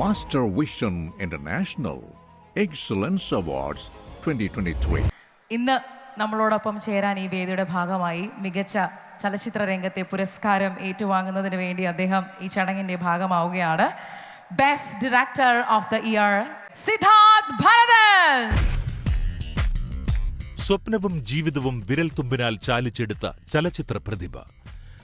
Master Vision International Excellence Awards 2023. ഇന്ന് നമ്മളോടൊപ്പം ചേരാൻ ഈ വേദിയുടെ ഭാഗമായി മികച്ച ചലച്ചിത്ര രംഗത്തെ പുരസ്കാരം ഏറ്റുവാങ്ങുന്നതിന് വേണ്ടി അദ്ദേഹം ഈ ചടങ്ങിന്റെ ഭാഗമാവുകയാണ്. Best director of the year Siddharth Bharathan സ്വപ്നവും ജീവിതവും വിരൽത്തുമ്പിനാൽ ചാലിച്ചെടുത്ത ചലച്ചിത്ര പ്രതിഭ.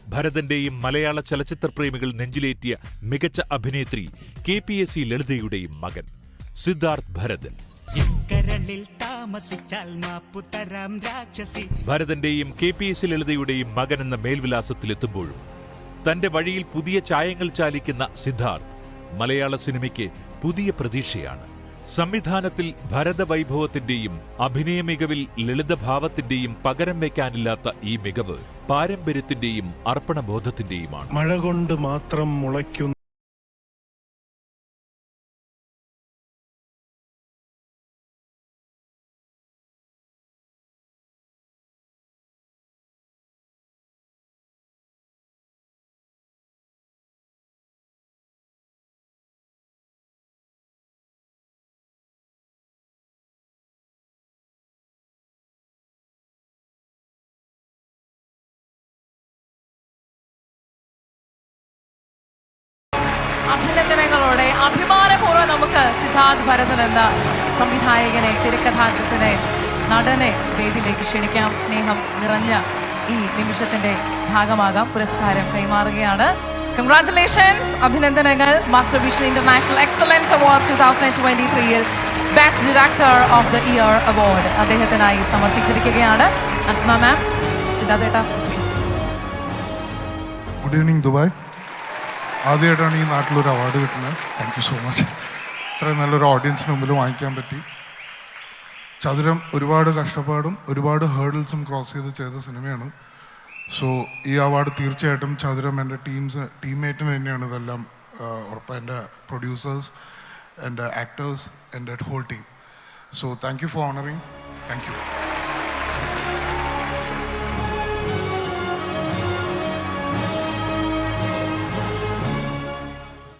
ഭരതന്റെയും മലയാള ചലച്ചിത്ര പ്രേമികൾ നെഞ്ചിലേറ്റിയ മികച്ച അഭിനേത്രി കെ പി എസ് സി ലളിതയുടെയും മകൻ സിദ്ധാർത്ഥ് ഭരതൻ ഭരതന്റെയും കെ പി എസ് സി ലളിതയുടെയും മകൻ എന്ന മേൽവിലാസത്തിലെത്തുമ്പോഴും തന്റെ വഴിയിൽ പുതിയ ചായങ്ങൾ ചാലിക്കുന്ന സിദ്ധാർത്ഥ് മലയാള സിനിമയ്ക്ക് പുതിയ പ്രതീക്ഷയാണ്. സംവിധാനത്തിൽ ഭരതവൈഭവത്തിന്റെയും അഭിനയ മികവിൽ ലളിതഭാവത്തിന്റെയും പകരം വയ്ക്കാനില്ലാത്ത ഈ മികവ് പാരമ്പര്യത്തിന്റെയും അർപ്പണബോധത്തിന്റെയുമാണ്. മഴ കൊണ്ട് മാത്രം മുളയ്ക്കുന്ന അഭിനന്ദനങ്ങളോടെ അഭിമാനപൂർവം നമുക്ക് സിദ്ധാർത്ഥ് ഭരതൻ എന്ന സംവിധായകനെ തിരക്കഥാകൃത്തിനെ നടനെ വേദിയിലേക്ക് ക്ഷണിക്കാം. സ്നേഹം നിറഞ്ഞ ഈ നിമിഷത്തിന്റെ ഭാഗമാകാം. പുരസ്കാരം കൈമാറുകയാണ്. കൺഗ്രാറ്റുലേഷൻസ് അഭിനന്ദനങ്ങൾ. Master vision international excellence award two thousand twenty ത്രീയിൽ best director of the year award അദ്ദേഹത്തിനായി സമർപ്പിച്ചിരിക്കുകയാണ്. അസ്മ മാം സിദ്ധാർത്ഥേട്ട പ്ലീസ് ഗുഡ് ഈവനിങ് ദുബായ് ആദ്യമായിട്ടാണ് ഈ നാട്ടിലൊരു അവാർഡ് കിട്ടുന്നത്. താങ്ക് യു സോ മച്ച് ഇത്രയും നല്ലൊരു ഓഡിയൻസിന് മുമ്പിൽ വാങ്ങിക്കാൻ പറ്റി. ചതുരം ഒരുപാട് കഷ്ടപ്പാടും ഒരുപാട് ഹേർഡിൽസും ക്രോസ് ചെയ്ത് ചെയ്ത സിനിമയാണ്. സോ ഈ അവാർഡ് തീർച്ചയായിട്ടും ചതുരം എന്റെ ടീംസ് ടീംമേറ്റിന് തന്നെയാണ് ഇതെല്ലാം ഉറപ്പാണ് എന്റെ പ്രൊഡ്യൂസേഴ്സ് എന്റെ ആക്ടേഴ്സ് എന്റെ whole team so thank you for honouring thank you